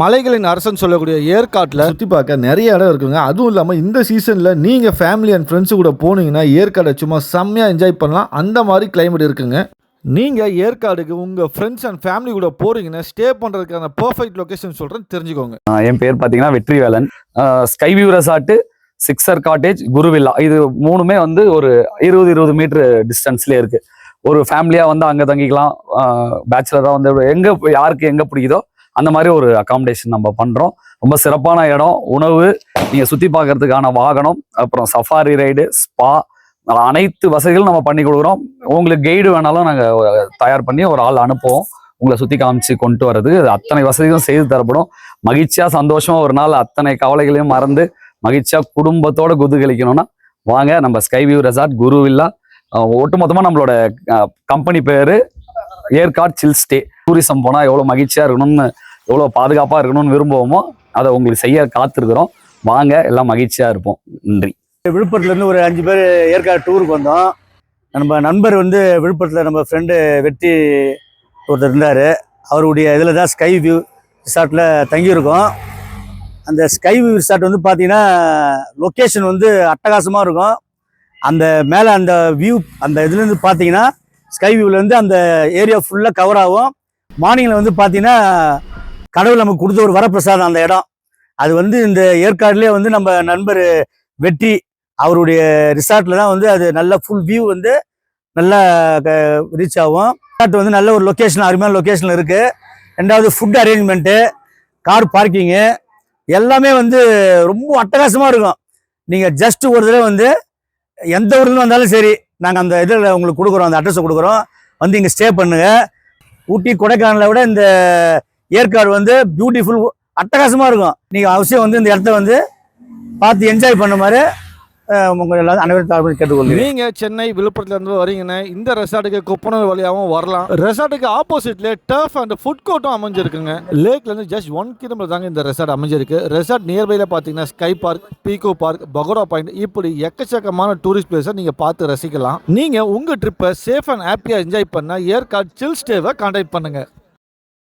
மலைகளின் அரசன் சொல்லக்கூடிய ஏற்காட்டில் சுற்றி பார்க்க நிறைய இடம் இருக்குங்க. அதுவும் இல்லாமல் இந்த சீசனில் நீங்கள் ஃபேமிலி அண்ட் ஃப்ரெண்ட்ஸு கூட போனீங்கன்னா ஏற்காடை சும்மா செம்மையாக என்ஜாய் பண்ணலாம். அந்த மாதிரி கிளைமேட் இருக்குங்க. நீங்கள் ஏற்காடுக்கு உங்கள் ஃப்ரெண்ட்ஸ் அண்ட் ஃபேமிலி கூட போகிறீங்கன்னா ஸ்டே பண்ணுறதுக்கான பர்ஃபெக்ட் லொகேஷன் சொல்கிறேன் தெரிஞ்சுக்கோங்க. என் பேர் பார்த்தீங்கன்னா Vetrivelan. Sky view resort sixer cottage Guru Villa இது மூணுமே வந்து ஒரு இருபது இருபது மீட்டர் டிஸ்டன்ஸ்லேயே இருக்கு. ஒரு ஃபேமிலியாக வந்து அங்கே தங்கிக்கலாம். பேச்சுலராக வந்து எங்கே யாருக்கு எங்கே பிடிக்குதோ அந்த மாதிரி ஒரு அகாமடேஷன் நம்ம பண்ணுறோம் ரொம்ப சிறப்பான இடம். உணவு நீங்கள் சுற்றி பார்க்கறதுக்கான வாகனம் அப்புறம் சஃபாரி ரைடு ஸ்பா அனைத்து வசதிகளும் நம்ம பண்ணி கொடுக்குறோம். உங்களுக்கு கைடு வேணாலும் நாங்கள் தயார் பண்ணி ஒரு ஆள் அனுப்புவோம். உங்களை சுற்றி காமிச்சு கொண்டு வர்றது. அத்தனை வசதிகளும் செய்து தரப்படும். மகிழ்ச்சியாக சந்தோஷமாக ஒரு நாள் அத்தனை கவலைகளையும் மறந்து மகிழ்ச்சியாக குடும்பத்தோட குதுகலிக்கணும்னா வாங்க நம்ம sky view resort Guru Villa ஒட்டுமொத்தமாக நம்மளோட கம்பெனி பேர் ஏற்காடு சில் ஸ்டே டூரிசம் போனால் எவ்வளோ மகிழ்ச்சியாக இருக்கணும்னு எவ்வளோ பாதுகாப்பாக இருக்கணும்னு விரும்புவோமோ அதை உங்களுக்கு செய்ய காத்திருக்கிறோம். வாங்க எல்லாம் மகிழ்ச்சியாக இருப்போம். நன்றி. விழுப்புரத்துலேருந்து ஒரு அஞ்சு பேர் ஏற்காடு டூருக்கு வந்தோம். நம்ம நண்பர் வந்து விழுப்புரத்தில் நம்ம ஃப்ரெண்டு வெற்றி ஒருத்தர் இருந்தார். அவருடைய இதில் தான் ஸ்கை வியூ ரிசார்ட்டில் தங்கியிருக்கோம். அந்த ஸ்கை வியூ ரிசார்ட் வந்து பார்த்தீங்கன்னா லொக்கேஷன் வந்து அட்டகாசமாக இருக்கும். அந்த மேலே அந்த வியூ அந்த இதுலேருந்து பார்த்தீங்கன்னா ஸ்கை வியூவிலேருந்து அந்த ஏரியா ஃபுல்லாக கவர் ஆகும். மார்னிங்கில் வந்து பார்த்தீங்கன்னா கடவுள் நமக்கு கொடுத்த ஒரு வரப்பிரசாதம் அந்த இடம். அது வந்து இந்த ஏற்காடுலேயே வந்து நம்ம நண்பர் வெற்றி அவருடைய ரிசார்ட்ல தான் வந்து அது நல்ல ஃபுல் வியூ வந்து நல்லா ரீச் ஆகும். ரிசார்ட் வந்து நல்ல ஒரு லொக்கேஷன் அருமையான லொக்கேஷன் இருக்கு. ரெண்டாவது ஃபுட் அரேஞ்ச்மெண்ட்டு கார் பார்க்கிங்கு எல்லாமே வந்து ரொம்ப அட்டகாசமாக இருக்கும். நீங்கள் ஜஸ்ட் ஒரு தடவை வந்து எந்த ஊர்லேருந்து வந்தாலும் சரி நாங்கள் அந்த இதில் உங்களுக்கு கொடுக்குறோம் அந்த அட்ரஸை கொடுக்குறோம். வந்து இங்கே ஸ்டே பண்ணுங்க. ஊட்டி கொடைக்கானலை விட இந்த ஏற்காடு வந்து பியூட்டிஃபுல் அட்டகாசமாக இருக்கும். நீங்கள் அவசியம் வந்து இந்த இடத்த வந்து பார்த்து என்ஜாய் பண்ண மாதிரி உங்கள் எல்லாரும் அனைவரும் தாழ்வு கேட்டுக்கொள்ளுங்க நீங்கள் சென்னை விழுப்புரத்துலேருந்து வரீங்கன்னா இந்த ரெசார்ட்டுக்கு குப்பனூர் வழியாகவும் வரலாம். ரெசார்ட்டுக்கு ஆப்போசிட்ல டர்ஃப் அண்ட் ஃபுட் கோர்ட்டும் அமைஞ்சிருக்குங்க. லேக்லேருந்து ஜஸ்ட் ஒன் கிலோமீட்டர் தாங்க இந்த ரெசார்ட் அமைஞ்சிருக்கு. ரெசார்ட் நியர்பையில் பார்த்தீங்கன்னா ஸ்கை பார்க் பீகோ பார்க் பகோரா பாயிண்ட் இப்படி எக்கச்சக்கமான டூரிஸ்ட் பிளேஸை நீங்கள் பார்த்து ரசிக்கலாம். நீங்கள் உங்கள் ட்ரிப்பை சேஃப் அண்ட் ஹாப்பியாக என்ஜாய் பண்ண ஏற்காடு சில் ஸ்டேவை கான்டாக்ட் பண்ணுங்கள்